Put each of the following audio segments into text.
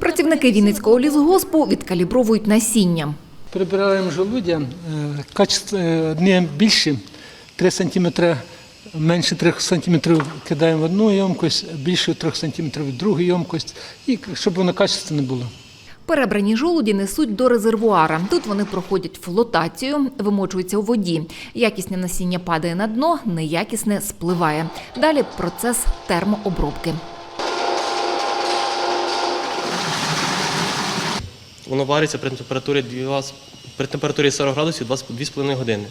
Працівники Вінницького лісгоспу відкалібровують насіння. Прибираємо жолудя, е, качество е, не більше 3 см, менше 3 см кидаємо в одну ємкость, більше 3 см в другу ємкость, і щоб воно качество не було. Перебрані жолуді несуть до резервуара. Тут вони проходять флотацію, вимочуються у воді. Якісне насіння падає на дно, неякісне спливає. Далі процес термообробки. Воно вариться при температурі 2, при температурі 40 градусів 2,5 години.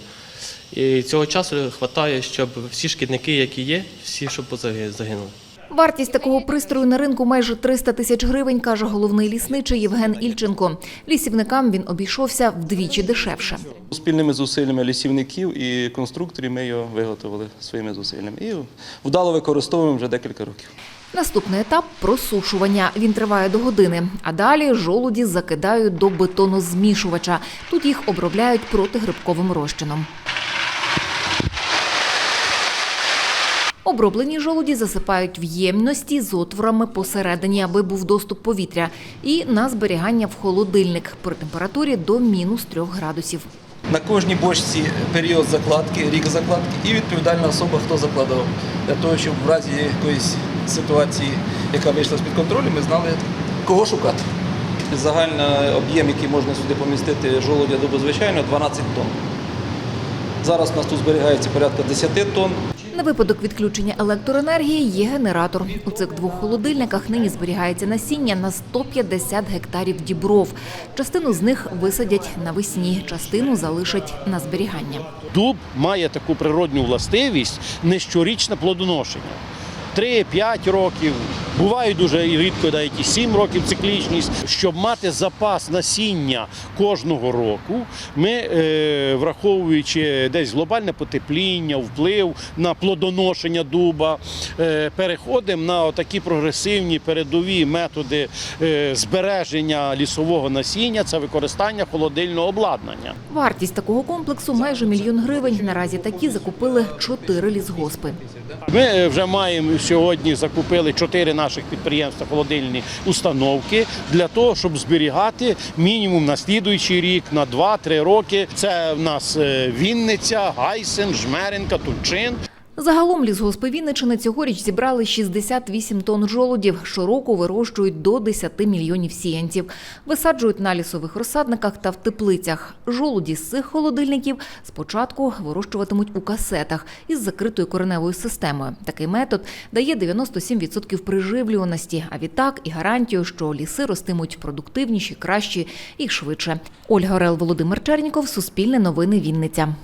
І цього часу вистачає, щоб всі шкідники, які є, всі щоб загинули. Вартість такого пристрою на ринку майже 300 тисяч гривень, каже головний лісничий Євген Ільченко. Лісівникам він обійшовся вдвічі дешевше. Спільними зусиллями лісівників і конструкторів ми його виготовили своїми зусиллями. І вдало використовуємо вже декілька років. Наступний етап просушування. Він триває до години. А далі жолуді закидають до бетонозмішувача. Тут їх обробляють протигрибковим розчином. Оброблені жолуді засипають в ємності з отворами посередині, аби був доступ повітря, і на зберігання в холодильник при температурі до мінус 3 градусів. На кожній бочці період закладки, рік закладки і відповідальна особа, хто закладав, для того, щоб в разі якоїсь ситуації, яка вийшла з-під контролю, ми знали, кого шукати. Загальний об'єм, який можна сюди помістити жолудя добозвичайно, 12 тонн. Зараз у нас тут зберігається порядка 10 тонн. На випадок відключення електроенергії є генератор. У цих двох холодильниках нині зберігається насіння на 150 гектарів дібров. Частину з них висадять навесні, частину залишать на зберігання. Дуб має таку природню властивість не щорічне плодоношення. 3-5 років, бувають дуже рідко навіть і 7 років циклічність. Щоб мати запас насіння кожного року, ми, е, враховуючи десь глобальне потепління, вплив на плодоношення дуба, е, переходимо на такі прогресивні передові методи е, збереження лісового насіння це використання холодильного обладнання. Вартість такого комплексу майже мільйон гривень. Наразі такі закупили чотири лісгоспи. Ми вже маємо сьогодні закупили чотири наших підприємства холодильні установки для того, щоб зберігати мінімум на слідуючий рік, на 2-3 роки. Це в нас е, Вінниця, Гайсен, Жмеренка, Тульчин. Загалом лісгоспи Вінничини цьогоріч зібрали 68 тонн жолудів. Щороку вирощують до 10 мільйонів сіянців. Висаджують на лісових розсадниках та в теплицях. Жолуді з цих холодильників спочатку вирощуватимуть у касетах із закритою кореневою системою. Такий метод дає 97% приживлюваності, а відтак і гарантію, що ліси ростимуть продуктивніші, кращі і швидше. Ольга Орел, Володимир Черніков, Суспільне новини Вінниця.